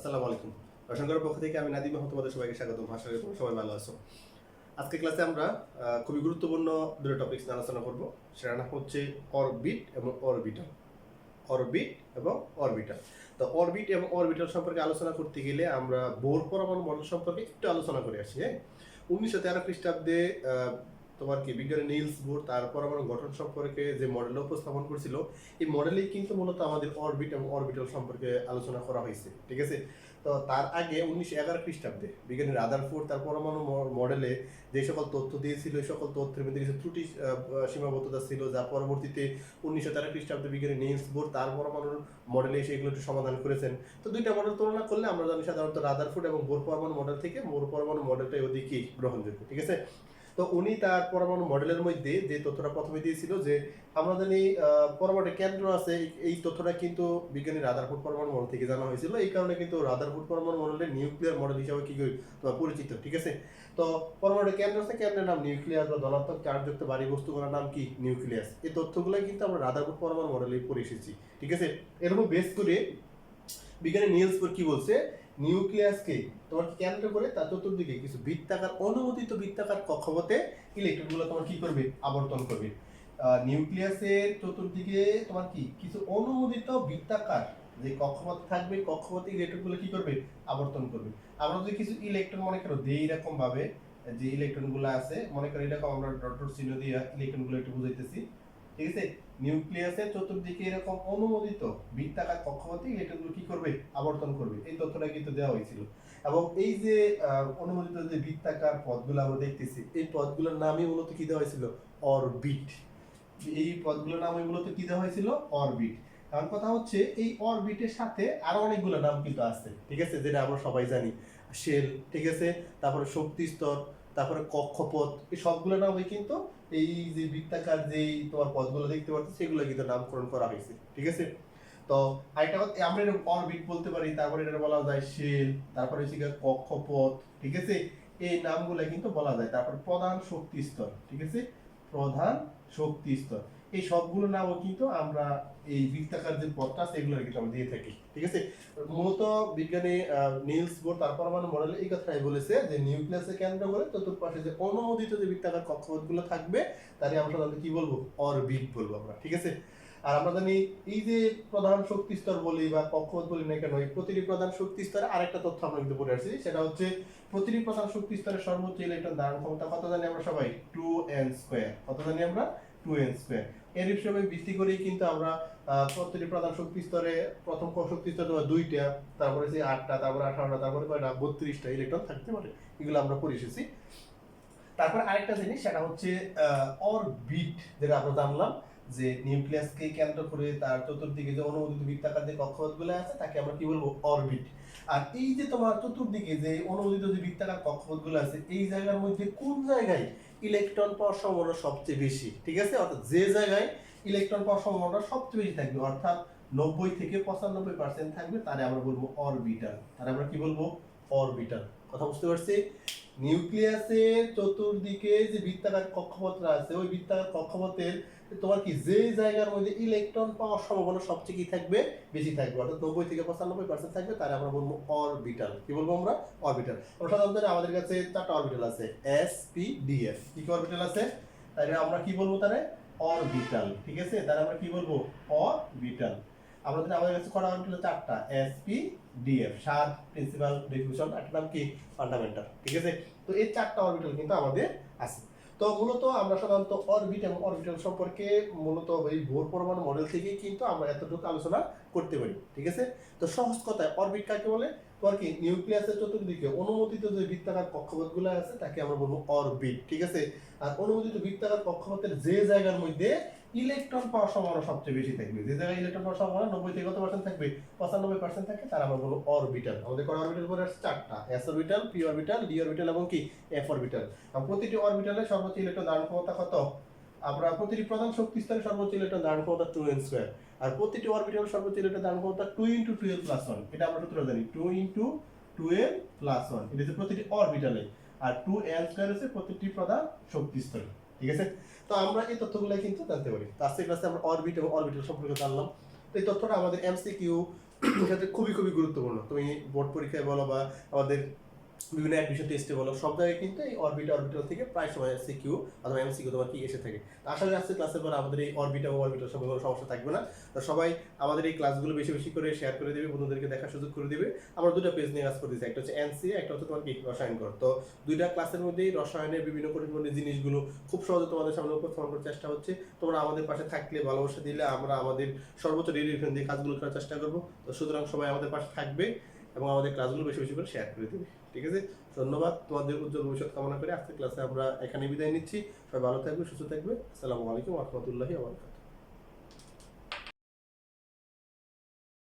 আসসালামু আলাইকুম। রসায়নগরের পক্ষ থেকে আমি নাদিম আহমদ তোমাদের সবাইকে স্বাগত আশা করি সবাই ভালো আছো। আজকে ক্লাসে আমরা খুবই গুরুত্বপূর্ণ দুটো টপিকস নিয়ে আলোচনা করব। সেটা নাম হচ্ছে অরবিট এবং অরবিটাল অরবিট এবং অরবিটাল তো অরবিট এবং অরবিটাল সম্পর্কে আলোচনা করতে গেলে আমরা বোর পরমাণু মডেল সম্পর্কে একটু আলোচনা করে আসি হ্যাঁ? উনিশশো তেরো খ্রিস্টাব্দে তোমার কি বিজ্ঞানী নিলস বোর তার পরমাণু গঠন সম্পর্কে যে মডেল উপস্থাপন করছিল, এই মডেলেই কিন্তু মূলত আমাদের অরবিট এবং অরবিটাল সম্পর্কে আলোচনা করা হয়েছে, ঠিক আছে? তো তার আগে উনিশশো এগারো খ্রিস্টাব্দে বিজ্ঞানী রাদারফোর্ড তার পরমাণু মডেলে যে সকল তথ্য দিয়েছিল, এই সকল তথ্যের মধ্যে কিছু ত্রুটি সীমাবদ্ধতা ছিল, যা পরবর্তীতে উনিশশো তেরো খ্রিস্টাব্দে বিজ্ঞানী নিলস বোর তার পরমাণুর মডেলে এসে এগুলো একটু সমাধান করেছেন। তো দুইটা মডেল তুলনা করলে আমরা জানি সাধারণত রাদারফোর্ড এবং বোর পরমাণু মডেল থেকে বোর পরমাণু মডেলটাই অধিকই গ্রহণযোগ্য, ঠিক আছে? তো উনি তার পরমাণু মডেলের মধ্যে যে তথ্যটা প্রথমে দিয়েছিল যে জানি আহ, পরমাণু কেন্দ্র আছে এই- এই তথ্যটা কিন্তু বিজ্ঞানী রাদারফোর্ড পরমাণু মডেল থেকে জানা হয়েছিল। এই কারণে কিন্তু রাদারফোর্ড পরমাণু মডেলের নিউক্লিয়ার মডেল হিসাবে কি করি তোমার পরিচিত ঠিক আছে? তো পরমাণু কেন্দ্র আছে কেন্দ্রের নাম নিউক্লিয়াস বা ধনাত্মক চার্জযুক্ত বাড়ি বস্তুগুলোর নাম কি? নিউক্লিয়াস এই তথ্যগুলো কিন্তু আমরা রাদারফোর্ড পরমাণু মডেলে পড়ে এসেছি ঠিক আছে? এরকম বেস করে বিজ্ঞানী বোর কি বলছে নিউক্লিয়াসকে তোমার কেন্দ্র করে তার চতুর্দিকে কিছু বৃত্তাকার, অনুমোদিত বৃত্তাকার কক্ষপথে ইলেকট্রনগুলো তোমার কি করবে? আবর্তন করবে। নিউক্লিয়াসের চতুর্দিকে তোমার কি? কিছু অনুমোদিত বৃত্তাকার যে কক্ষপথ থাকবে কক্ষপথে ইলেকট্রনগুলো কি করবে? আবর্তন করবে। আমরা যদি কিছু ইলেকট্রন মনে করো, দেই এরকম ভাবে, যে ইলেকট্রনগুলো আছে, মনে করো এরকম আমরা ডট চিহ্ন দিয়ে ইলেকট্রনগুলো একটু বুঝাইতেছি। ঠিক আছে? নিউক্লিয়াসের চতুর্দিকে এরকম অনুমোদিত বৃত্তাকার কক্ষপথে ইলেকট্রনগুলো কি করবে? আবর্তন করবে। এই তথ্যটা কিন্তু দেওয়া হয়েছিল। এবং এই যে অনুমোদিত যে বৃত্তাকার পথগুলো আমরা দেখতেছি, এই পথগুলোর নামই মূলত কি দেওয়া হয়েছিল? অরবিট। এই পথগুলোর নামই মূলত কি দেওয়া হয়েছিল? অরবিট। কারণ কথা হচ্ছে, এই অরবিটের সাথে আরও অনেকগুলো নাম কিন্তু আছে, ঠিক আছে? যেটা আমরা সবাই জানি। শেল, ঠিক আছে? তারপরে শক্তি স্তর তারপরে কক্ষপথ, এই সবগুলো নামই কিন্তু এই যে বৃত্তাকার যে তোমার পথগুলো দেখতে পাচ্ছ, সেগুলো কিন্তু নামকরণ করা হয়েছে, ঠিক আছে? তো আরেকটা আমরা এটা অরবিট বলতে পারি, তারপরে এটা বলা যায় শেল তারপরে হচ্ছে কক্ষপথ, ঠিক আছে? এই নামগুলো কিন্তু বলা যায়, তারপর প্রধান শক্তি স্তর, ঠিক আছে? প্রধান শক্তি স্তর। এই সবগুলো নামও কিন্তু আমরা এই বৃত্তাকার যে পথটা কিন্তু আমরা দিয়ে থাকি। ঠিক আছে? মূলত বিজ্ঞানী নিলস বোর তার পরমাণু মডেলে এই কথাটাই বলেছে যে নিউক্লিয়াসে কেন্দ্র করে চতুর্পাশে যে অনুমোদিত যে বৃত্তাকার কক্ষপথগুলো থাকবে, তারই আমরা সাধারণত কি বলব? অরবিট বলব আমরা, ঠিক আছে? আর আমরা জানি এই যে প্রধান শক্তি স্তর বলি বা কক্ষপথ বলি না কেন প্রতিটি প্রধান শক্তি স্তরে আরেকটা তথ্য আমরা কিন্তু পড়ে আসছি, সেটা হচ্ছে প্রতিটি প্রধান শক্তি স্তরের সর্বোচ্চ ইলেকট্রন ধারণ ক্ষমতা কত জানি আমরা সবাই? টু এন স্কোয়ার কত জানি আমরা? টু এন স্কোয়ার এর হিসেবে ভিত্তি করেই কিন্তু আমরা প্রতিটি প্রধান শক্তি স্তরে প্রথম ক- শক্তি স্তরে দুইটা, তারপরে যে আটটা, তারপরে আঠারোটা, তারপরে কয়টা? বত্রিশটা ইলেকট্রন থাকতে পারে। এগুলো আমরা করে এসেছি। তারপর আরেকটা জিনিস, সেটা হচ্ছে অরবিট যেটা আমরা জানলাম। যে নিউক্লিয়াসকে কেন্দ্র করে তার চতুর্দিকে যে অনুমোদিত বৃত্তাকার যে কক্ষপথগুলো আছে, তাকে আমরা কি বলব? অরবিট আর এই যে তোমার চতুর্দিকে যে অনুমোদিত যে বৃত্তাকার কক্ষপথগুলো আছে, এই জায়গার মধ্যে কোন জায়গায় ইলেকট্রন পাওয়ার সম্ভাবনা সবচেয়ে বেশি? ঠিক আছে? অর্থাৎ যে জায়গায় ইলেকট্রন পাওয়ার সম্ভাবনা সবচেয়ে বেশি থাকবে, অর্থাৎ নব্বই থেকে পঁচানব্বই পার্সেন্ট থাকবে, তারে আমরা বলব অরবিটাল তারে আমরা কি বলব? অরবিটাল কথা বুঝতে পারছি? নিউক্লিয়াসের চতুর্দিকে যে বৃত্তাকার কক্ষপথটা আছে, ওই বৃত্তাকার কক্ষপথের তোমার কি যে জায়গার মধ্যে ইলেকট্রন পাওয়ার সম্ভাবনা সবচেয়ে কি থাকবে? বেশি থাকবে। অর্থাৎ নব্বই থেকে পঁচানব্বই পার্সেন্ট থাকবে তারে আমরা বলব অরবিটাল কি বলব আমরা? অরবিটাল আমরা সাধারণত আমাদের কাছে চারটা অরবিটাল আছে এস পি ডি এফ কি কি অরবিটাল আছে? তাহলে আমরা কি বলব তারে অরবিটাল ঠিক আছে? তাহলে আমরা কি বলব? অরবিটাল আমরা জানি আমাদের কাছে কটা অরবিটাল চারটা এস পি ডিএফ সাত প্রিন্সিপাল ডিফিউশন একটা নাম কি ফান্ডামেন্টাল ঠিক আছে? তো এই চারটা অরবিটাল কিন্তু আমাদের আছে। তো মূলত আমরা সাধারণত অরবিট এবং অরবিটাল সম্পর্কে মূলত এই ভোর পরমাণু মডেল থেকেই কিন্তু আমরা এতটুকু আলোচনা করতে পারি, ঠিক আছে? তো সহজ কথায় অরবিট কাকে বলে? তোমার কি নিউক্লিয়াসের চতুর্দিকে অনুমোদিত যে বৃত্তাকার কক্ষপথগুলো আছে, তাকে আমরা বলব অরবিট ঠিক আছে? আর অনুমোদিত বৃত্তাকার কক্ষপথের যে জায়গার মধ্যে ইলেকট্রন পাওয়ার সম্ভাবনা সবচেয়ে বেশি থাকবে। যে জায়গায় ইলেকট্রন পাওয়ার সম্ভাবনা নব্বই থেকে কত পার্সেন্ট থাকবে? পঁচানব্বই পার্সেন্ট থাকে, তার আমরা বলব অরবিটাল আমাদের কটা অরবিটাল পরে আসছে চারটা। S orbital P orbital D orbital এবং কি? এফ অরবিটাল প্রতিটি অরবিটালে সর্বোচ্চ ইলেকট্রন ধারণ ক্ষমতা কত? আমরা প্রতিটি প্রধান শক্তি স্তরে সর্বোচ্চ ইলেকট্রন ধারণ ক্ষমতা টু এন স্কোয়ার আর প্রতিটি অরবিটাল সর্বোচ্চ ইলেকট্রন ধারণ ক্ষমতা two into two twelve plus one এটা আমরা সূত্র জানি। Two into two twelve plus one এটা হচ্ছে প্রতিটি অরবিটালে আর টু এন স্কোয়ার হচ্ছে প্রতিটি প্রধান শক্তি স্তরে। ঠিক আছে? তো আমরা এই তথ্যগুলো কিন্তু জানতে পারি। আজকে ক্লাসে আমরা অরবিট এবং অরবিটাল সম্পর্কে জানলাম। তো এই তথ্যটা আমাদের এমসিকিউ ক্ষেত্রে খুবই খুবই গুরুত্বপূর্ণ। তুমি বোর্ড পরীক্ষায় বলো বা আমাদের বিভিন্ন অ্যাডমিশন টেস্টে বলো সব জায়গায় কিন্তু এই অরবিটা অরবিটাল থেকে প্রায় সময় সিকিউ অথবা এমসিকিউ তোমার কি এসে থাকে। আশা করি ক্লাসের পর আমাদের এই অরবিটা ও অরবিটাল সব সমস্যা থাকবে না। তো সবাই আমাদের এই ক্লাসগুলো বেশি বেশি করে শেয়ার করে দেবে, বন্ধুদেরকে দেখার সুযোগ করে দেবে। আমরা দুটো পেজ নিয়ে কাজ করে দিচ্ছি একটা হচ্ছে এনসি একটা হচ্ছে তোমার কি রসায়ন কর। তো দুইটা ক্লাসের মধ্যেই রসায়নের বিভিন্ন কঠিন কঠিন জিনিসগুলো খুব সহজে তোমাদের সামনে উপস্থাপন করার চেষ্টা হচ্ছে। তোমরা আমাদের পাশে থাকলে ভালোবাসা দিলে আমরা আমাদের সর্বোচ্চ ডেডিকেশন দিয়ে কাজগুলো করার চেষ্টা করব। তো সুতরাং সবাই আমাদের পাশে থাকবে এবং আমাদের ক্লাসগুলো বেশি বেশি করে শেয়ার করে দেবে। ঠিক আছে? ধন্যবাদ তোমাদের উজ্জ্বল ভবিষ্যৎ কামনা করে আজকের ক্লাসে আমরা এখানে বিদায় নিচ্ছি। সবাই ভালো থাকবে, সুস্থ থাকবে। আসসালামু আলাইকুম রহমতুল্লাহি আবরকাত